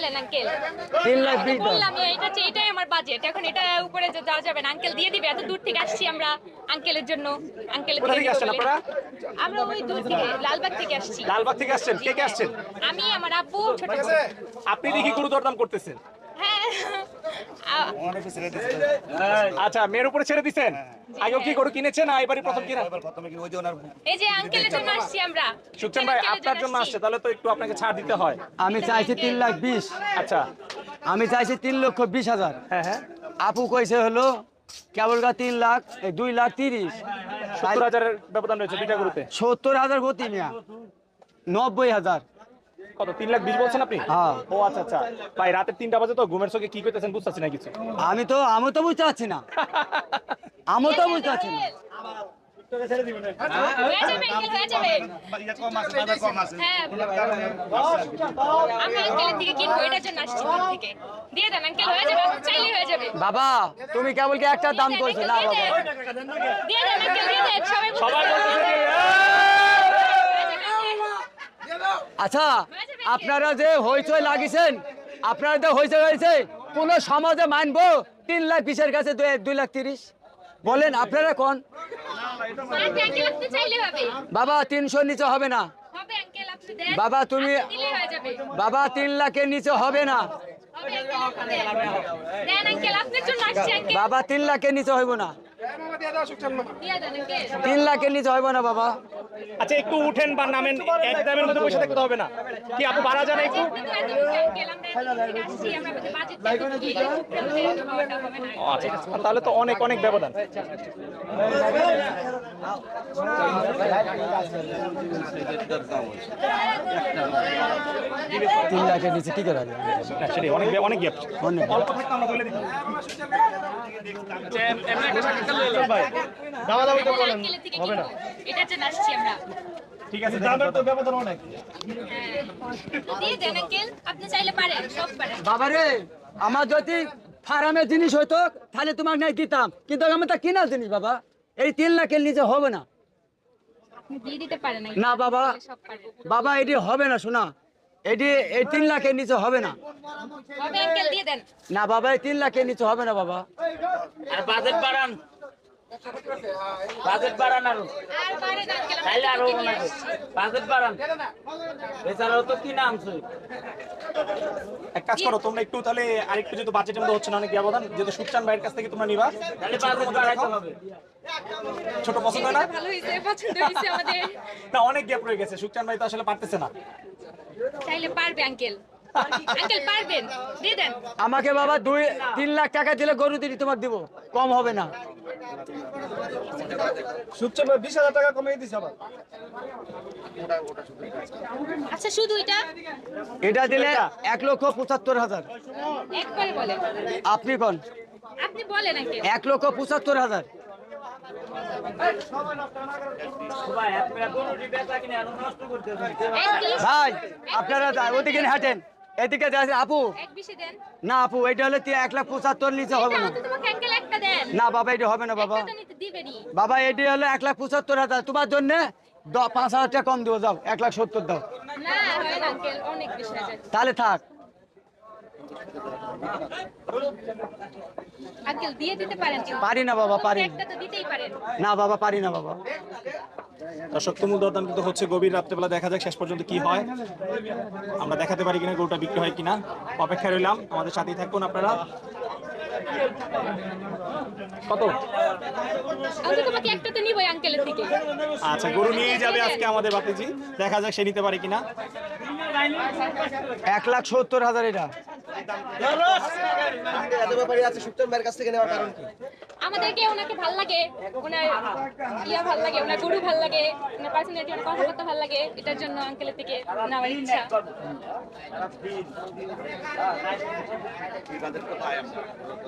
বলেন আঙ্কেল তিন লাখ বিশ বললাম এটা এটাই আমার বাজেট এখন এটা উপরে যাওয়া যাবে না আঙ্কেল দিয়ে দিবে এত দূর থেকে আসছি আমরা আঙ্কেলের জন্য। আঙ্কেল? আমরা ওই দূর থেকে লালবাগ থেকে আসছি। লালবাগ থেকে আসছেন? কে কে আসছেন? আমি আমার আব্বু ছোট আপনি দেখি গুরুদর দরদাম করতেছেন। আচ্ছা মেয়ের উপরে ছেড়ে দিছেন? আগেও কি গরু কিনেছেন না এবারই প্রথম কিনা? এই যে আঙ্কেলের জন্য আসছি আমরা। সুখচান ভাই আপনার জন্য আসছে। তাহলে তো একটু আপনাকে ছাড় দিতে হয়। আমি চাইছি তিন লাখ বিশ। আচ্ছা। আমি চাইছি তিন লক্ষ বিশ হাজার। হ্যাঁ হ্যাঁ। আপু কইছে হলো কেবলকা তিন লাখ দুই লাখ তিরিশ। সত্তর হাজারের ব্যবধান রয়েছে দুইটা গরুতে। সত্তর হাজার গতি মিয়া। নব্বই হাজার। কত তিন লাখ বিশ বলছেন আপনি? হ্যাঁ। ও আচ্ছা আচ্ছা। ভাই রাতের তিনটা বাজে তো ঘুমের চোখে কি করতেছেন বুঝতেছি না কিছু। আমি তো আমি তো বুঝতে পারছি না। আমি তো বুঝতে পারছি না। বাবা তুমি কেবল কি একটা দাম করছ না বাবা। সবাই আচ্ছা আপনারা যে হইচই লাগিয়েছেন আপনারা যে হইচই হয়েছে কোন সমাজে মানবো তিন লাখ বিশের কাছে দুই- লাখ তিরিশ। বলেন আপনারা কোন? বাবা তিনশো নিচে হবে না। বাবা, তুমি- বাবা তিন লাখের নিচে হবে না। বাবা তিন লাখের নিচে হইব না। তিন লাখের নিচে হইব না বাবা। আচ্ছা একটু উঠেন বা নামেন। এক দামের মধ্যে বসে থাকতে হবে না। কি আপু বাড়া জানা একটু? হবে না আচ্ছা তাহলে তো অনেক অনেক ব্যবধান। তিন লাখের নিচে কি করে হবে হ্যাঁ, অনেক অনেক গ্যাপ অনেক। অল্প থাকতে আমরা বলে আমরা ঠিক আছে দামের তো ব্যবধান অনেক। দিয়ে দেন আঙ্কেল আপনি চাইলে পারেন সব পারেন। বাবা রে আমার যদি ফার্মের জিনিস হইতো তাহলে তোমাকে নাই দিতাম। কিন্তু আমার তা কিনা জিনিস বাবা। এই তিন লাখের নিচে হবে না। না বাবা। বাবা এটি হবে না শোনা। এটি এই তিন লাখের নিচে হবে না। না বাবা এই তিন লাখের নিচে হবে না বাবা। বাজেট বাড়ান। বাজেট বাড়ান আরও। আর তাইলে আরও আমরা বাজেট বাড়ান। তো কি নাম শুই এক কাজ করো তোমরা একটু তাহলে আরেকটু যেহেতু বাজেটের মধ্যে হচ্ছে না অনেক ব্যবধান যেহেতু সুখচান ভাইয়ের কাছ থেকে তোমরা নিবা। তাহলে বাজেট বাড়াইতে হবে। ছোট পছন্দ না? ভালো হয়েছে পছন্দ হয়েছে আমাদের। না অনেক গ্যাপ রয়ে গেছে। সুখচান ভাই তো আসলে পারতেছে না। চাইলে পারবে আঙ্কেল আঙ্কেল পারবেন। দিয়ে দেন। আমাকে বাবা দুই তিন লাখ টাকা দিলে গরু দিদি তোমাকে দিব। কম হবে না। আচ্ছা শুধু এটা? এটা দিলে এক লক্ষ পঁচাত্তর হাজার। আপনি কোন? আপনি বলেন এক লক্ষ পঁচাত্তর হাজার। বিশ ভাই আপনারা ওদিকে হাঁটেন। এদিকে যাচ্ছে আপু। না আপু এটা হলে এক লাখ পঁচাত্তর নিচে হবে না। না বাবা এটা হবে না বাবা। বাবা এটি হলো এক লাখ পঁচাত্তর হাজার। তোমার জন্য পাঁচ হাজার টাকা কম দেবো যাও এক লাখ সত্তর দাও। তাহলে থাক। পারি না বাবা পারি না বাবা পারি না বাবা। দর্শক তুমুল দরদাম কিন্তু হচ্ছে গভীর রাত্রেবেলা দেখা যাক শেষ পর্যন্ত কি হয়। আমরা দেখাতে পারি কিনা গরুটা বিক্রি হয় কিনা। অপেক্ষায় রইলাম আমাদের সাথেই থাকুন আপনারা। কত? আমি তোমাকে একটা নিবই আঙ্কেলের থেকে আচ্ছা গরু নিয়ে যাবে আজকে আমাদের বাতিজি। দেখা যাক সে নিতে পারে কিনা। এক লাখ সত্তর হাজার এটা। আমাদেরকে ওনাকে ভালো লাগে ওনার ইয়া ভালো লাগে ওনার গরু ভালো লাগে ওনার পার্সোনালিটি ওনার কথাবার্তা ভালো লাগে এটার জন্য আঙ্কেলের থেকে নেওয়ার ইচ্ছা।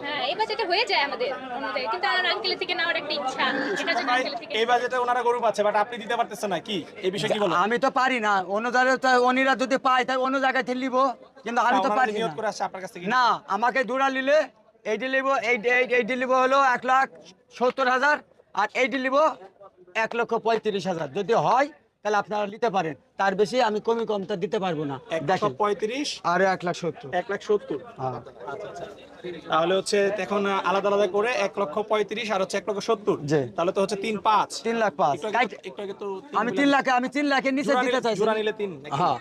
হ্যাঁ এই বাজেটে হয়ে যায় আমাদের অনুযায়ী কিন্তু আমার আঙ্কেলের থেকে নেওয়ার একটা ইচ্ছা এটার জন্য আঙ্কেলের থেকে এই বাজেটে ওনারা গরু পাচ্ছে বাট আপনি দিতে পারতেছেন না কি? এই বিষয়ে কি বলো আমি তো পারি না অন্য জায়গায় তো অন্যরা যদি পায় তাই অন্য জায়গায় থেকে নিব কিন্তু আমি তো পারি না। আপনার কাছ থেকে? না আমাকে দূরা নিলে এইটি নিব এই এই- এইটি নিব হলো এক লাখ সত্তর হাজার আর এইটি নিব এক লক্ষ পঁয়ত্রিশ হাজার। যদি হয় তাহলে আপনারা নিতে পারেন। তার বেশি আমি কমি কমটা দিতে পারব না। এক পঁয়ত্রিশ আর এক লাখ সত্তর। এক লাখ সত্তর। হ্যাঁ। আচ্ছা আচ্ছা তাহলে হচ্ছে এখন আলাদা আলাদা করে এক লক্ষ পঁয়ত্রিশ আর হচ্ছে এক লক্ষ সত্তর। তাহলে তো হচ্ছে তিন পাঁচ। তিন লাখ পাঁচ। আমি তিন লাখে আমি তিন লাখের নিচে দিতে চাইছি। নিলে তিন? হ্যাঁ।